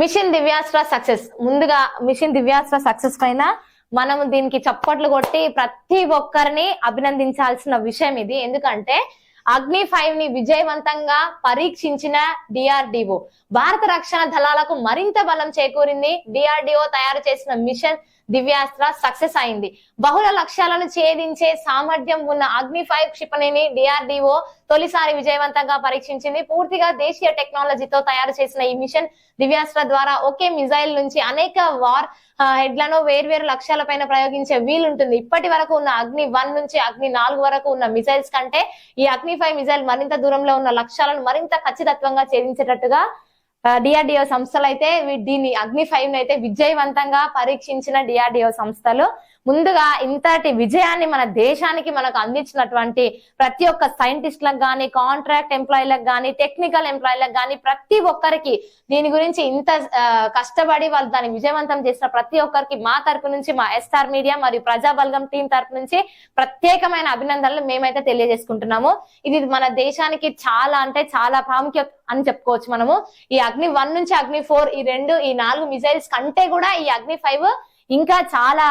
Mission Divyastra success. ముందుగా mission Divyastra success పైన మనం దీనికి చప్పట్లు కొట్టి ప్రతి ఒక్కరిని అభినందించాల్సిన విషయం ఇది. ఎందుకంటే అగ్ని ఫైవ్ని విజయవంతంగా పరీక్షించిన డిఆర్డిఓ. భారత రక్షణ దళాలకు మరింత బలం చేకూరింది. డిఆర్డిఓ తయారు చేసిన మిషన్ దివ్యాస్త్ర సక్సెస్ అయింది. బహుళ లక్ష్యాలను ఛేదించే సామర్థ్యం ఉన్న అగ్ని ఫైవ్ క్షిపణిని డిఆర్డిఓ తొలిసారి విజయవంతంగా పరీక్షించింది. పూర్తిగా దేశీయ టెక్నాలజీతో తయారు చేసిన ఈ మిషన్ దివ్యాస్త్ర ద్వారా ఒకే మిజైల్ నుంచి అనేక వార్ హెడ్లను వేర్వేరు లక్ష్యాలపైన ప్రయోగించే వీలుంటుంది. ఇప్పటి వరకు ఉన్న అగ్ని వన్ నుంచి అగ్ని నాలుగు వరకు ఉన్న మిజైల్స్ కంటే ఈ అగ్ని ఫైవ్ మిజైల్ మరింత దూరంలో ఉన్న లక్ష్యాలను మరింత ఖచ్చితత్వంగా ఛేదించేటట్టుగా డిఆర్డిఓ సంస్థలు అయితే దీన్ని అగ్ని ఫైవ్ అయితే విజయవంతంగా పరీక్షించిన డిఆర్డిఓ సంస్థలు. ముందుగా ఇంతటి విజయాన్ని మన దేశానికి మనకు అందించినటువంటి ప్రతి ఒక్క సైంటిస్టులకు కానీ కాంట్రాక్ట్ ఎంప్లాయీలకు కానీ టెక్నికల్ ఎంప్లాయీలకు కానీ ప్రతి ఒక్కరికి దీని గురించి ఇంత కష్టపడి వాళ్ళు దాన్ని విజయవంతం చేసిన ప్రతి ఒక్కరికి మా తరపు నుంచి మా ఎస్ఆర్ మీడియా మరియు ప్రజాబల్గం టీం తరపు నుంచి ప్రత్యేకమైన అభినందనలు మేమైతే తెలియజేసుకుంటున్నాము. ఇది మన దేశానికి చాలా అంటే చాలా ప్రాముఖ్యత అని చెప్పుకోవచ్చు మనము. ఈ అగ్ని వన్ నుంచి అగ్ని ఫోర్ ఈ రెండు ఈ నాలుగు మిజైల్స్ కంటే కూడా ఈ అగ్ని ఫైవ్ ఇంకా చాలా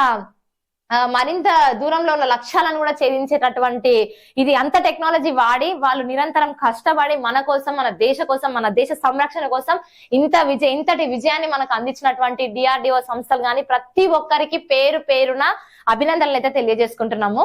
మరింత దూరంలో ఉన్న లక్ష్యాలను కూడా ఛేదించేటటువంటి ఇది అంత టెక్నాలజీ వాడి వాళ్ళు నిరంతరం కష్టపడి మన కోసం మన దేశ కోసం మన దేశ సంరక్షణ కోసం ఇంత విజయ ఇంతటి విజయాన్ని మనకు అందించినటువంటి డిఆర్డిఓ సంస్థలు కానీ ప్రతి ఒక్కరికి పేరు పేరున అభినందనలు అయితే తెలియజేసుకుంటున్నాము.